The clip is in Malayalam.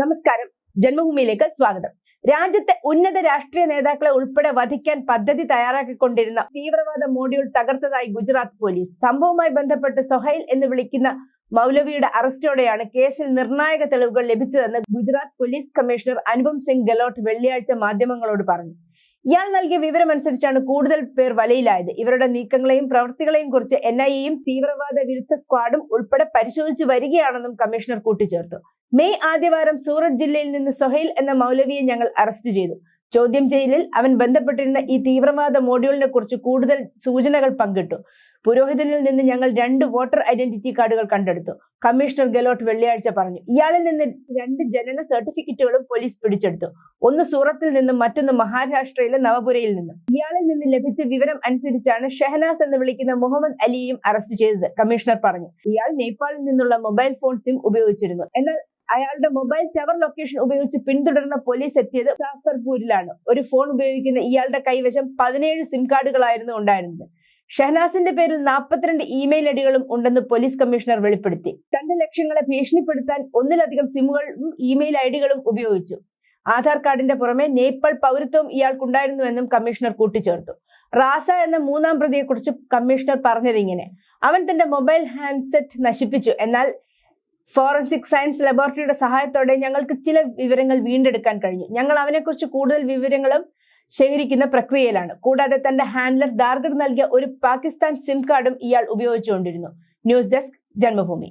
നമസ്കാരം. ജന്മഭൂമിയിലേക്ക് സ്വാഗതം. രാജ്യത്തെ ഉന്നത രാഷ്ട്രീയ നേതാക്കളെ ഉൾപ്പെടെ വധിക്കാൻ പദ്ധതി തയ്യാറാക്കിക്കൊണ്ടിരുന്ന തീവ്രവാദ മോഡ്യൂൾ തകർത്തതായി ഗുജറാത്ത് പോലീസ്. സംഭവവുമായി ബന്ധപ്പെട്ട് സൊഹൈൽ എന്ന് വിളിക്കുന്ന മൗലവിയുടെ അറസ്റ്റോടെയാണ് കേസിൽ നിർണായക തെളിവുകൾ ലഭിച്ചതെന്ന് ഗുജറാത്ത് പോലീസ് കമ്മീഷണർ അനുപം സിംഗ് ഗെലോട്ട് വെള്ളിയാഴ്ച മാധ്യമങ്ങളോട് പറഞ്ഞു. ഇയാൾ നൽകിയ വിവരമനുസരിച്ചാണ് കൂടുതൽ പേർ വലയിലായത്. ഇവരുടെ നീക്കങ്ങളെയും പ്രവൃത്തികളെയും കുറിച്ച് എൻ ഐ എയും തീവ്രവാദ വിരുദ്ധ സ്ക്വാഡും ഉൾപ്പെടെ പരിശോധിച്ചു വരികയാണെന്നും കമ്മീഷണർ കൂട്ടിച്ചേർത്തു. മെയ് ആദ്യവാരം സൂറത്ത് ജില്ലയിൽ നിന്ന് സൊഹൈൽ എന്ന മൗലവിയെ ഞങ്ങൾ അറസ്റ്റ് ചെയ്തു. ചോദ്യം ചെയ്യലിൽ അവൻ ബന്ധപ്പെട്ടിരുന്ന ഈ തീവ്രവാദ മോഡ്യൂളിനെ കുറിച്ച് കൂടുതൽ സൂചനകൾ പങ്കിട്ടു. പുരോഹിതനിൽ നിന്ന് ഞങ്ങൾ രണ്ട് വോട്ടർ ഐഡന്റിറ്റി കാർഡുകൾ കണ്ടെടുത്തു. കമ്മീഷണർ ഗെലോട്ട് വെള്ളിയാഴ്ച പറഞ്ഞു. ഇയാളിൽ നിന്ന് രണ്ട് ജനന സർട്ടിഫിക്കറ്റുകളും പോലീസ് പിടിച്ചെടുത്തു. ഒന്ന് സൂറത്തിൽ നിന്നും മറ്റൊന്ന് മഹാരാഷ്ട്രയിലെ നവപുരയിൽ നിന്നും. ഇയാളിൽ നിന്ന് ലഭിച്ച വിവരം അനുസരിച്ചാണ് ഷെഹനാസ് എന്ന് വിളിക്കുന്ന മുഹമ്മദ് അലിയെയും അറസ്റ്റ് ചെയ്തത് കമ്മീഷണർ പറഞ്ഞു. ഇയാൾ നേപ്പാളിൽ നിന്നുള്ള മൊബൈൽ ഫോൺ സിം ഉപയോഗിച്ചിരുന്നു. എന്നാൽ അയാളുടെ മൊബൈൽ ടവർ ലൊക്കേഷൻ ഉപയോഗിച്ച് പിന്തുടർന്ന പോലീസ് എത്തിയത് മുസാഫർപൂരിലാണ് ഒരു ഫോൺ ഉപയോഗിക്കുന്ന ഇയാളുടെ കൈവശം പതിനേഴ് സിം കാർഡുകളായിരുന്നു ഉണ്ടായിരുന്നത്. ഷഹനാസിന്റെ പേരിൽ നാൽപ്പത്തിരണ്ട് ഇമെയിൽ ഐഡികളും ഉണ്ടെന്ന് പോലീസ് കമ്മീഷണർ വെളിപ്പെടുത്തി. തന്റെ ലക്ഷ്യങ്ങളെ ഭീഷണിപ്പെടുത്താൻ ഒന്നിലധികം സിമ്മുകളും ഇമെയിൽ ഐഡികളും ഉപയോഗിച്ചു. ആധാർ കാർഡിന്റെ പുറമെ നേപ്പാൾ പൗരത്വവും ഇയാൾക്കുണ്ടായിരുന്നുവെന്നും കമ്മീഷണർ കൂട്ടിച്ചേർത്തു. റാസ എന്ന മൂന്നാം പ്രതിയെക്കുറിച്ച് കമ്മീഷണർ പറഞ്ഞത് ഇങ്ങനെ അവൻ തന്റെ മൊബൈൽ ഹാൻഡ്സെറ്റ് നശിപ്പിച്ചു. എന്നാൽ ഫോറൻസിക് സയൻസ് ലബോറട്ടറിയുടെ സഹായത്തോടെ ഞങ്ങൾക്ക് ചില വിവരങ്ങൾ വീണ്ടെടുക്കാൻ കഴിഞ്ഞു. ഞങ്ങൾ അവനെക്കുറിച്ച് കൂടുതൽ വിവരങ്ങളും ശേഖരിക്കുന്ന പ്രക്രിയയിലാണ്. കൂടാതെ തന്റെ ഹാൻഡ്ലർ ദാർഗഡ് നൽകിയ ഒരു പാകിസ്ഥാൻ സിം കാർഡും ഇയാൾ ഉപയോഗിച്ചുകൊണ്ടിരുന്നു. News desk Janmabhumi.